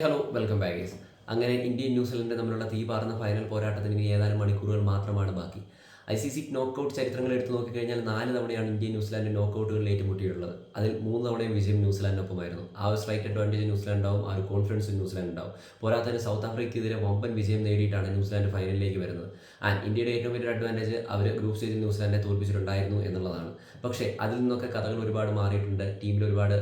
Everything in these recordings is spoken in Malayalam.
ഹലോ വെൽക്കം ബാക്ക് അങ്ങനെ ഇന്ത്യയും ന്യൂസിലൻഡ് തമ്മിലുള്ള തീ പാർന്ന ഫൈനൽ പോരാട്ടത്തിന് ഇനി ഏതാനും മണിക്കൂറുകൾ മാത്രമാണ് ബാക്കി. ഐ സി സി നോക്കൗട്ട് ചരിത്രങ്ങൾ എടുത്ത് നോക്കിക്കഴിഞ്ഞാൽ നാല് തവണയാണ് ഇന്ത്യ ന്യൂസിലാൻഡ് നോക്കൗട്ടുകളിൽ ഏറ്റുമുട്ടിയിട്ടുള്ളത്. അതിൽ മൂന്ന് തവണയും വിജയം ന്യൂസിലാൻഡിനൊപ്പമായിരുന്നു. ആ ഒരു സ്ട്രൈക്ക് അഡ്വാന്റേജ് ന്യൂസിലാൻഡ് ഉണ്ടാവും ആ ഒരു കോൺഫിഡൻസ് ന്യൂസിലാൻഡ് ഉണ്ടാവും പോരാത്തതിന് സൗത്ത് ആഫ്രിക്കയ്ക്കെതിരെ വമ്പൻ വിജയം നേടിയിട്ടാണ് ന്യൂസിലാൻഡ് ഫൈനലിലേക്ക് വരുന്നത്. ആൻഡ് ഇന്ത്യയുടെ ഏറ്റവും വലിയ അഡ്വാന്റേജ് അവർ ഗ്രൂപ്പ് സ്റ്റേജിൽ ന്യൂസിലാൻഡിനെ തോൽപ്പിച്ചിട്ടുണ്ടായിരുന്നു എന്നുള്ളതാണ്. പക്ഷേ അതിൽ നിന്നൊക്കെ കഥകൾ ഒരുപാട് മാറിയിട്ടുണ്ട്. ടീമിൽ ഒരുപാട്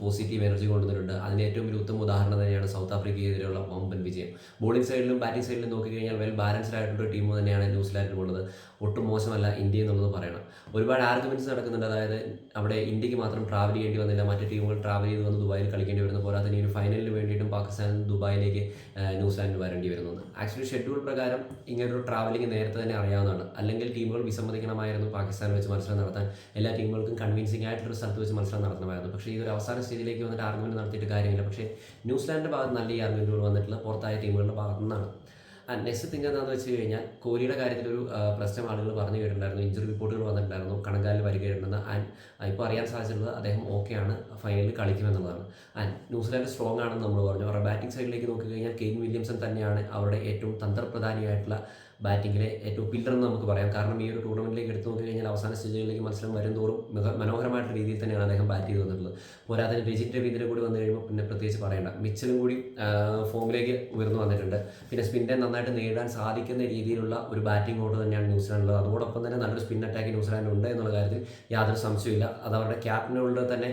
പോസിറ്റീവ് എനർജി കൊണ്ടുവന്നിട്ടുണ്ട്. അതിന് ഏറ്റവും വലിയ ഉത്തമ ഉദാഹരണം തന്നെയാണ് സൗത്ത് ആഫ്രിക്കയ്ക്കെതിരെയുള്ള വമ്പൻ വിജയം. ബോളിംഗ് സൈഡിലും ബാറ്റിംഗ് സൈഡിലും നോക്കിക്കഴിഞ്ഞാൽ വെൽ ബാലൻസ്ഡ് ആയിട്ടുള്ള ടീം തന്നെയാണ് ന്യൂസിലാൻഡിലും ഉള്ളത് ഒട്ടും മോശമല്ല ഇന്ത്യ എന്നുള്ളത് പറയണം. ഒരുപാട് ആർഗ്യുമെന്റ്സ് നടക്കുന്നുണ്ട്. അതായത് അവിടെ ഇന്ത്യയ്ക്ക് മാത്രം ട്രാവൽ ചെയ്യേണ്ടി വന്നില്ല. മറ്റു ടീമുകൾ ട്രാവൽ ചെയ്ത് വന്ന് ദുബായിൽ കളിക്കേണ്ടി വരുന്നു പോലെ തന്നെ ഒരു ഫൈനലിന് വേണ്ടിയിട്ടും പാകിസ്ഥാൻ ദുബായിലേക്ക് ന്യൂസിലാൻഡ് വരേണ്ടി വരുന്നത് ആക്ച്വലി ഷെഡ്യൂൾ പ്രകാരം ഇങ്ങനൊരു ട്രാവലിംഗ് നേരത്തെ തന്നെ അറിയാവുന്നതാണ്. അല്ലെങ്കിൽ ടീമുകൾ വിസമ്മതിക്കണമായിരുന്നു പാകിസ്ഥാൻ വെച്ച് മത്സരം നടത്താൻ. എല്ലാ ടീമുകൾക്കും കൺവിൻസിംഗ് ആയിട്ടൊരു സ്ഥലത്ത് വെച്ച് മത്സരം നടത്തണമായിരുന്നു. പക്ഷേ ഈ ഒരു അവസാന സ്റ്റേജിലേക്ക് വന്നിട്ട് ആർഗ്യുമെന്റ് നടത്തിയിട്ട് കാര്യമില്ല. പക്ഷേ ന്യൂസിലാൻഡിന്റെ ഭാഗത്ത് നല്ല ഈ ആർഗ്യുമെന്റുകൾ വന്നിട്ടുള്ള പുറത്തായ ടീമുകളുടെ ഭാഗത്തു നിന്നാണ്. നെക്സ്റ്റ് തിങ്ക് എന്താണെന്ന് വെച്ച് കഴിഞ്ഞാൽ കോഹ്ലിയുടെ കാര്യത്തിലൊരു പ്രശ്നം ആളുകൾ പറഞ്ഞു കേട്ടിട്ടുണ്ടായിരുന്നു ഇഞ്ചുറി റിപ്പോർട്ടുകൾ വന്നിട്ടുണ്ടായിരുന്നു. കണങ്കാലിൽ വരികയുണ്ടെന്ന് ആൻഡ് ഇപ്പോൾ അറിയാൻ സാധിച്ചിട്ടുള്ളത് അദ്ദേഹം ഓക്കെയാണ് ഫൈനലിൽ കളിക്കുമെന്നുള്ളതാണ്. ആൻഡ് ന്യൂസിലാൻഡ് സ്ട്രോങ് ആണെന്ന് നമ്മൾ പറഞ്ഞു. അവരുടെ ബാറ്റിംഗ് സൈഡിലേക്ക് നോക്കിക്കഴിഞ്ഞാൽ കെയിൻ വില്യംസൺ തന്നെയാണ് അവരുടെ ഏറ്റവും തന്ത്രപ്രധാനിയായിട്ടുള്ള ബാറ്റിങ്ങിലെ ഏറ്റവും പില്ലർ എന്ന് നമുക്ക് പറയാം. കാരണം ഈ ഒരു ടൂർണമെന്റിലേക്ക് എടുത്തു നോക്കി കഴിഞ്ഞാൽ അവസാന സ്റ്റേജുകളിലേക്ക് മത്സരം വരും തോറും മിക മനോഹരമായിട്ടുള്ള രീതിയിൽ തന്നെയാണ് അദ്ദേഹം ബാറ്റ് ചെയ്ത് വന്നിട്ടുള്ളത്. പോരാതെ രജിത് രവീന്ദ്രൻ കൂടി വന്നു കഴിയുമ്പോൾ പിന്നെ പ്രത്യേകിച്ച് പറയേണ്ട. മിച്ചലും കൂടി ഫോമിലേക്ക് ഉയർന്നു വന്നിട്ടുണ്ട്. പിന്നെ സ്പിന്നെ നന്നായിട്ട് നേടാൻ സാധിക്കുന്ന രീതിയിലുള്ള ഒരു ബാറ്റിംഗ് ഓർഡർ തന്നെയാണ് ന്യൂസിലാൻഡിലുള്ളത്. അതോടൊപ്പം തന്നെ നല്ലൊരു സ്പിൻ അറ്റാക്ക് ന്യൂസിലാൻഡ് ഉണ്ട് എന്നുള്ള കാര്യത്തിൽ യാതൊരു സംശയമില്ല അത് അവരുടെ ക്യാപ്റ്റനുകളുടെ തന്നെ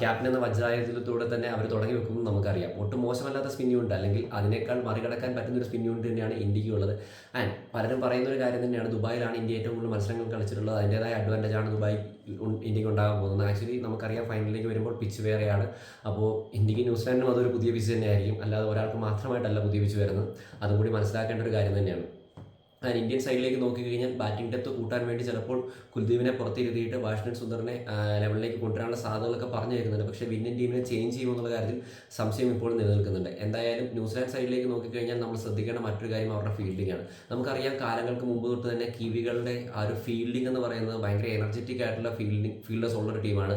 ക്യാപ്റ്റൻ എന്ന വജ്രായുധത്തിലൂടെ തന്നെ അവർ തുടങ്ങി വെക്കുമെന്ന് നമുക്കറിയാം. ഒട്ടും മോശമല്ലാത്ത സ്പിൻ യൂണിറ്റ് അല്ലെങ്കിൽ അതിനേക്കാൾ മറികടക്കാൻ പറ്റുന്ന ഒരു സ്പിൻ യൂണിറ്റ് തന്നെയാണ് ഇന്ത്യയ്ക്കുള്ളത് ആൻഡ് പലരും പറയുന്ന ഒരു കാര്യം തന്നെയാണ് ദുബായിലാണ് ഇന്ത്യ ഏറ്റവും കൂടുതൽ മത്സരങ്ങൾ കളിച്ചിട്ടുള്ളത്. അതിന്റെതായ അഡ്വാന്റേജ് ആണ് ദുബായ് ഇന്ത്യയ്ക്ക് ഉണ്ടാകാൻ പോകുന്നത്. ആക്ച്വലി നമുക്കറിയാം ഫൈനലിലേക്ക് വരുമ്പോൾ പിച്ച് വേറെയാണ്. അപ്പോൾ ഇന്ത്യയ്ക്ക് ന്യൂസിലാൻഡിനും അതൊരു പുതിയ പിച്ച് തന്നെയായിരിക്കും. അല്ലാതെ ഒരാൾക്ക് മാത്രമായിട്ടല്ല പുതിയ പിച്ച് വരുന്നത്. അതും കൂടി മനസ്സിലാക്കേണ്ട ഒരു കാര്യം തന്നെയാണ്. ആൻഡ് ഇന്ത്യൻ സൈഡിലേക്ക് നോക്കിക്കഴിഞ്ഞാൽ ബാറ്റിംഗ് ഡെപ്ത് കൂട്ടാൻ വേണ്ടി ചിലപ്പോൾ കുൽദീപിനെ പുറത്തിരുത്തിയിട്ട് വാഷിംഗ്ടൺ സുന്ദറിനെ ലെവലിലേക്ക് കൊണ്ടുവരാനുള്ള സാധ്യതകളൊക്കെ പറഞ്ഞു വരുന്നുണ്ട് പക്ഷേ വിന്നൻ ടീമിനെ ചേഞ്ച് ചെയ്യുമെന്നുള്ള കാര്യത്തിൽ സംശയം ഇപ്പോഴും നിലനിൽക്കുന്നുണ്ട്. എന്തായാലും ന്യൂസിലാൻഡ് സൈഡിലേക്ക് നോക്കിക്കഴിഞ്ഞാൽ നമ്മൾ ശ്രദ്ധിക്കേണ്ട മറ്റൊരു കാര്യം അവരുടെ ഫീൽഡിംഗ് ആണ്. നമുക്കറിയാം കാലങ്ങൾക്ക് മുമ്പ് തൊട്ട് തന്നെ കിവികളുടെ ആ ഒരു ഫീൽഡിംഗ് എന്ന് പറയുന്നത് ഭയങ്കര എനർജറ്റിക് ആയിട്ടുള്ള ഫീൽഡിംഗ് ഫീൽഡേഴ്സ് ഉള്ള ഒരു ടീമാണ്.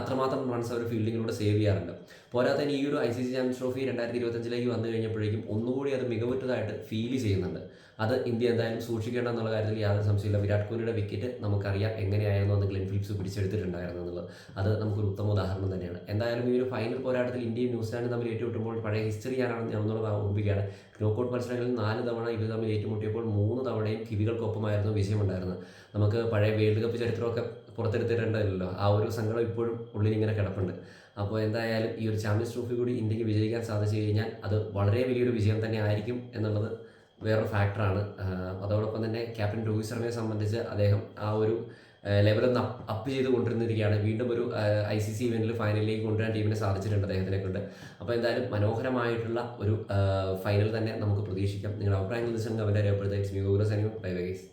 അത്രമാത്രം റൺസ് അവർ ഫീൽഡിങ്ങിലൂടെ സേവ് ചെയ്യാറുണ്ട്. പോരാതെ ഈ ഒരു I C C champions trophy രണ്ടായിരത്തി ഇരുപത്തഞ്ചിലേക്ക് വന്നു കഴിഞ്ഞപ്പോഴേക്കും ഒന്നുകൂടി അത് മികവുറ്റതായിട്ട് ഫീൽ ചെയ്യുന്നുണ്ട്. അത് ഇന്ത്യ എന്തായാലും സൂക്ഷിക്കേണ്ട എന്നുള്ള കാര്യത്തിൽ യാതൊരു സംശയമില്ല വിരാട് കോഹ്ലിയുടെ വിക്കറ്റ് നമുക്കറിയാം എങ്ങനെയായിരുന്നു അന്ന് ഗ്ലെൻ ഫിലിപ്സ് പിടിച്ചെടുത്തിട്ടുണ്ടായിരുന്നു എന്നുള്ളത്. അത് നമുക്കൊരു ഉത്തമ ഉദാഹരണം തന്നെയാണ്. എന്തായാലും ഈ ഒരു ഫൈനൽ പോരാട്ടത്തിൽ ഇന്ത്യയും ന്യൂസിലാൻഡും തമ്മിൽ ഏറ്റുമുട്ടുമ്പോൾ പഴയ ഹിസ്റ്ററി ആണെന്ന് ഞാൻ ഓർമ്മിക്കുകയാണ് നോക്കൗട്ട് മത്സരങ്ങളിൽ നാല് തവണ ഇവർ തമ്മിൽ ഏറ്റുമുട്ടിയപ്പോൾ മൂന്ന് തവണയും കിവികൾക്കൊപ്പമായിരുന്നു വിജയമുണ്ടായിരുന്നത്. നമുക്ക് പഴയ വേൾഡ് കപ്പ് ചരിത്രമൊക്കെ പുറത്തെടുത്തിട്ടുണ്ടല്ലോ. ആ ഒരു സങ്കടം ഇപ്പോഴും ഉള്ളിൽ ഇങ്ങനെ കിടപ്പുണ്ട്. അപ്പോൾ എന്തായാലും ഈ ഒരു ചാമ്പ്യൻസ് ട്രോഫി കൂടി ഇന്ത്യയ്ക്ക് വിജയിക്കാൻ സാധിച്ചു കഴിഞ്ഞാൽ അത് വളരെ വലിയൊരു വിജയം തന്നെ ആയിരിക്കും എന്നുള്ളത് വേറൊരു ഫാക്ടറാണ് അതോടൊപ്പം തന്നെ ക്യാപ്റ്റൻ രോഹിത് ശർമ്മയെ സംബന്ധിച്ച് അദ്ദേഹം ആ ഒരു ലെവലൊന്ന് അപ്പ് ചെയ്ത് കൊണ്ടിരുന്നിരിക്കുകയാണ് വീണ്ടും ഒരു ഐ സി സി ഇവന്റിൽ ഫൈനലിലേക്ക് കൊണ്ടുവരാൻ ടീമിനെ സാധിച്ചിട്ടുണ്ട് അദ്ദേഹത്തിനെ കൊണ്ട് അപ്പോൾ എന്തായാലും മനോഹരമായിട്ടുള്ള ഒരു ഫൈനൽ തന്നെ നമുക്ക് പ്രതീക്ഷിക്കാം. നിങ്ങളുടെ അഭിപ്രായങ്ങൾ ദിവസം അവരെ രേഖപ്പെടുത്തുക. ഇറ്റ്സ് മീ ഗോകുലസനിയും ബൈ ബൈ ഗൈസ്